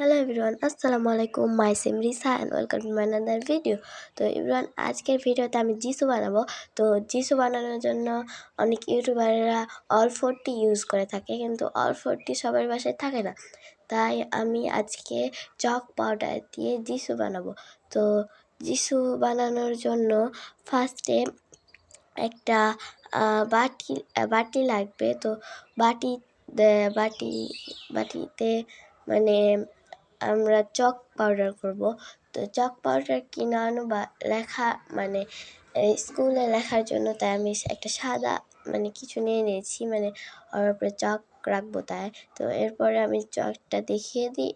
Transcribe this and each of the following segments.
Hello everyone আসসালামু আলাইকুম my same Risa and welcome to my another video তো everyone আজকের ভিডিওতে আমি জিসু বানাবো। তো জিসু বানানোর জন্য অনেক ইউটিউবাররা অল ফোরটি ইউজ করে থাকে, কিন্তু অল ফোরটি সবার বাসায় থাকে না। তাই আমি আজকে চক পাউডার দিয়ে জিসু বানাবো। তো জিসু বানানোর জন্য ফার্স্টে একটা বাটি বাটি লাগবে। তো বাটি বাটি, বাটিতে মানে আমরা চক পাউডার করব। তো চক পাউডার কিনে আনো বা লেখা মানে স্কুলে লেখার জন্য তাই আমি একটা সাদা মানে কিছু নিয়ে নিয়েছি মানে ওর উপরে চক রাখব তাই। তো এরপরে আমি চকটা দেখিয়ে দিই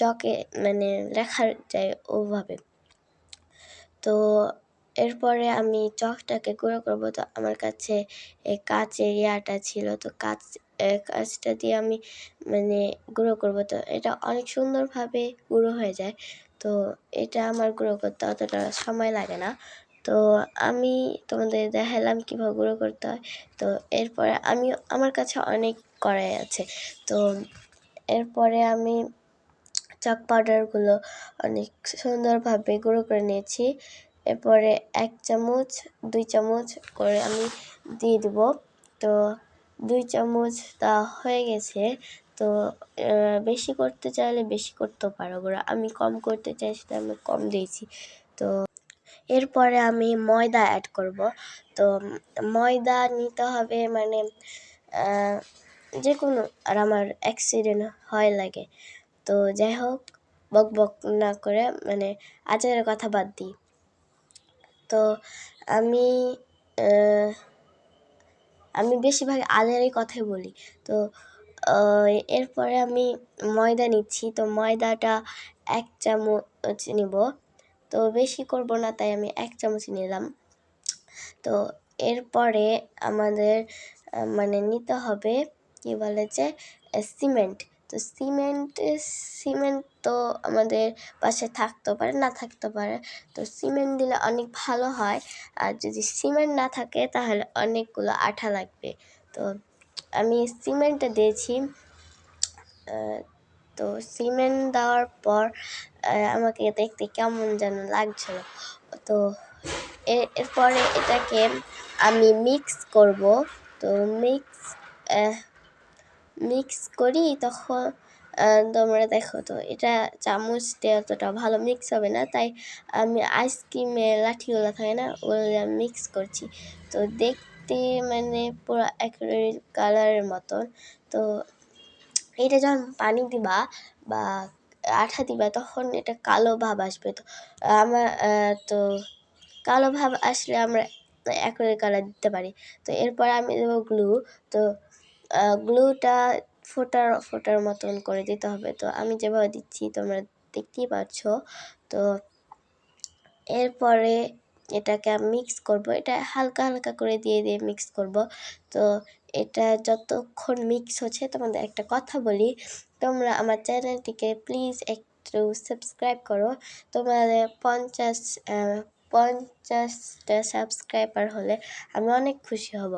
চকে মানে লেখার যায় ওভাবে। তো এরপরে আমি চকটাকে গুঁড়ো করব। তো আমার কাছে কাচের ইয়াটা ছিল। তো কাচ কাজটা দিয়ে আমি মানে গুঁড়ো করব। তো এটা অনেক সুন্দরভাবে গুঁড়ো হয়ে যায়। তো এটা আমার গুঁড়ো করতে অতটা সময় লাগে না। তো আমি তোমাদের দেখালাম কীভাবে গুঁড়ো করতে হয়। তো এরপরে আমি, আমার কাছে অনেক কড়াই আছে। তো এরপরে আমি চক পাউডারগুলো অনেক সুন্দরভাবে গুঁড়ো করে নিয়েছি। এরপরে এক চামচ, দুই চামচ করে আমি দিয়ে দেবো। তো দুই চামচ তা হয়ে গেছে। তো বেশি করতে চাইলে বেশি করতেও পারো ওরা আমি কম করতে চাই সেটা আমি কম দিয়েছি। তো এরপরে আমি ময়দা অ্যাড করব। তো ময়দা নিতে হবে মানে যে কোনো আর আমার অ্যাক্সিডেন্ট হয় লাগে। তো যাই হোক, বক বক না করে মানে আচারের কথা বাদ দিই। তো আমি আমি বেশিরভাগ আদারই কথাই বলি। তো এরপরে আমি ময়দা নিচ্ছি। তো ময়দাটা এক চামচ নিব। তো বেশি করব না, তাই আমি এক চামচ নিলাম। তো এরপরে আমাদের মানে নিতে হবে কি বলে যে, সিমেন্ট। তো সিমেন্ট সিমেন্ট তো আমাদের পাশে থাকতেও পারে, না থাকতে পারে। তো সিমেন্ট দিলে অনেক ভালো হয়। আর যদি সিমেন্ট না থাকে, তাহলে অনেকগুলো আঠা লাগবে। তো আমি সিমেন্টটা দিয়েছি। তো সিমেন্ট দেওয়ার পর আমাকে দেখতে কেমন যেন লাগছিল। তো এরপরে এটাকে আমি মিক্স করব। তো মিক্স মিক্স করি, তখন তোমরা দেখো তো, এটা চামচ দিয়ে অতটা ভালো মিক্স হবে না। তাই আমি আইসক্রিমের লাঠিগুলো থাকে না, ওগুলো মিক্স করছি। তো দেখতে মানে পুরো অ্যাকুরেট কালারের মতন। তো এটা যখন পানি দিবা বা আঠা দিবা, তখন এটা কালো ভাব আসবে তো। আমার তো কালো ভাব আসলে আমরা অ্যাকুরেট কালার দিতে পারি। তো এরপর আমি দেবো গ্লু তো গ্লুটা ফোটার ফোটার মতন করে দিতে হবে। তো আমি যেভাবে দিচ্ছি, তোমরা দেখতেই পাচ্ছ। তো এরপরে এটাকে আমি মিক্স করব। এটা হালকা হালকা করে দিয়ে দিয়ে মিক্স করব। তো এটা যতক্ষণ মিক্স হচ্ছে, তোমাদের একটা কথা বলি। তোমরা আমার চ্যানেলটিকে প্লিজ একটু সাবস্ক্রাইব করো। তোমাদের পঞ্চাশ পঞ্চাশটা সাবস্ক্রাইবার হলে আমি অনেক খুশি হব।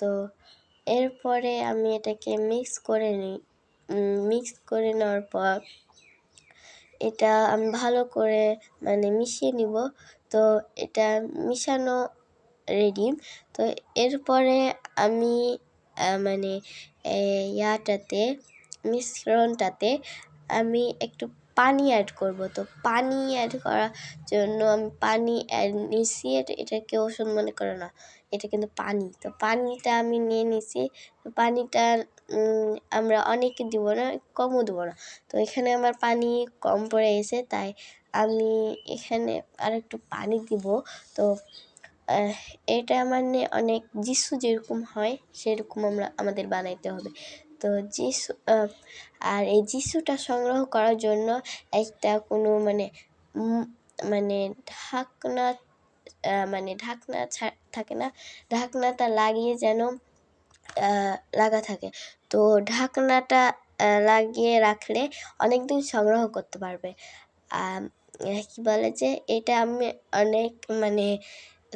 তো এরপরে আমি এটাকে মিক্স করে নিই মিক্স করে নেওয়ার পর এটা আমি ভালো করে মানে মিশিয়ে নিব। তো এটা মিশানো রেডি তো এরপরে আমি মানে ইয়াটাতে, মিশ্রণটাতে আমি একটু পানি অ্যাড করব। তো পানি অ্যাড করার জন্য আমি পানি অ্যাড নিছি, এটা কেউ ওষুধ মনে করে না, এটা কিন্তু পানি। তো পানিটা আমি নিয়ে নিছি, তো পানিটা আমরা অনেকে দিব না, কমও দেবো না। তো এখানে আমার পানি কম পড়ে গেছে, তাই আমি এখানে আর একটু পানি দিব। তো এটা মানে অনেক যিশু যেরকম হয়, সেরকম আমরা, আমাদের বানাইতে হবে। তো যিশু আর এই যিশুটা সংগ্রহ করার জন্য একটা কোনো মানে মানে ঢাকনা মানে ঢাকনা থাকে না? ঢাকনাটা লাগিয়ে যেন লাগা থাকে। তো ঢাকনাটা লাগিয়ে রাখলে অনেক দিন সংগ্রহ করতে পারবে। কী বলে যে, এটা আমি অনেক মানে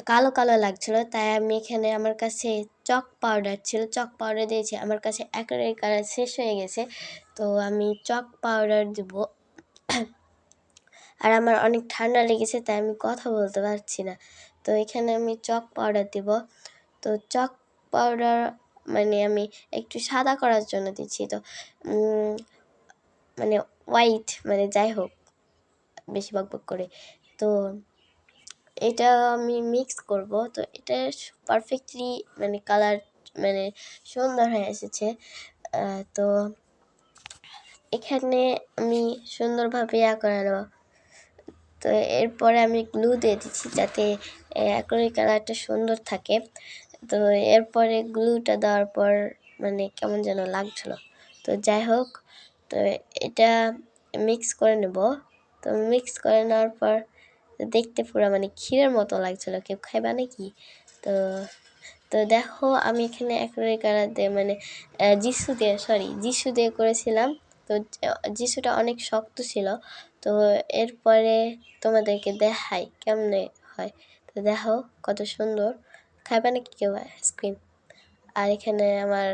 কালো কালো লাগছিল, তাই আমি এখানে আমার কাছে চক পাউডার ছিল, চক পাউডার দিয়েছি। আমার কাছে একেবারে কালার শেষ হয়ে গেছে, তো আমি চক পাউডার দিব। আর আমার অনেক ঠান্ডা লেগেছে, তাই আমি কথা বলতে পারছি না। তো এখানে আমি চক পাউডার দিব। তো চক পাউডার মানে আমি একটু সাদা করার জন্য দিচ্ছি, তো মানে হোয়াইট মানে যাই হোক, বেশি বকবক করে। তো এটা আমি মিক্স করব। তো এটা পারফেক্টলি মানে কালার মানে সুন্দর হয়ে এসেছে। তো এখানে আমি সুন্দরভাবে ইয়া করে নেব। তো এরপরে আমি গ্লু দিয়ে দিচ্ছি যাতে অ্যাক্রিলিক কালারটা সুন্দর থাকে। তো এরপরে গ্লুটা দেওয়ার পর মানে কেমন যেন লাগছিল। তো যাই হোক, তো এটা মিক্স করে নেব। তো মিক্স করে নেওয়ার পর দেখতে পুরো মানে ক্ষীরের মতো লাগছিল। কেউ খাইবা নাকি? তো তো দেখো আমি এখানে কালার দিয়ে মানে যিশু দিয়ে সরি যিশু দিয়ে করেছিলাম। তো, যিশুটা অনেক শক্ত ছিল। তো এরপরে তোমাদেরকে দেখাই কেমনে হয়। তো দেখো কত সুন্দর। খাইবা নাকি কেউ আইসক্রিম আর এখানে আমার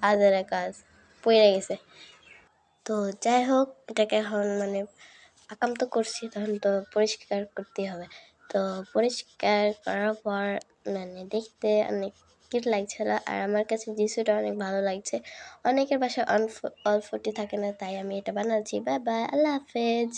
আদার কাজ পড়ে গেছে। তো যাই হোক, এটাকে এখন মানে আকাম তো করছি, তখন তো পরিষ্কার করতে হবে। তো পরিষ্কার করার পর মানে দেখতে অনেক কিউট লাগছিল, আর আমার কাছে জিসুটা অনেক ভালো লাগছে। অনেকের বাসায় অল্প অল্পটি থাকে না, তাই আমি এটা বানাচ্ছি। বাই বাই, আল্লাহ হাফেজ।